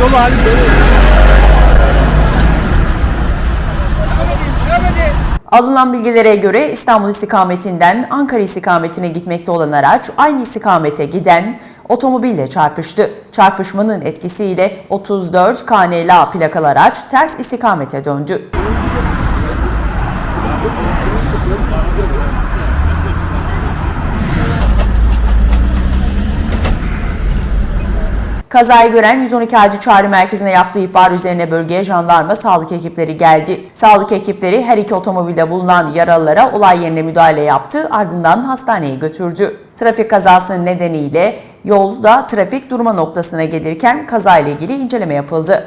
dolu halim dolu. Alınan bilgilere göre İstanbul istikametinden Ankara istikametine gitmekte olan araç aynı istikamete giden otomobille çarpıştı. Çarpışmanın etkisiyle 34 KNLA plakalı araç ters istikamete döndü. Kazayı gören 112 acil çağrı merkezine yaptığı ihbar üzerine bölgeye jandarma sağlık ekipleri geldi. Sağlık ekipleri her iki otomobilde bulunan yaralılara olay yerine müdahale yaptı ardından hastaneye götürdü. Trafik kazasının nedeniyle yolda trafik durma noktasına gelirken kazayla ilgili inceleme yapıldı.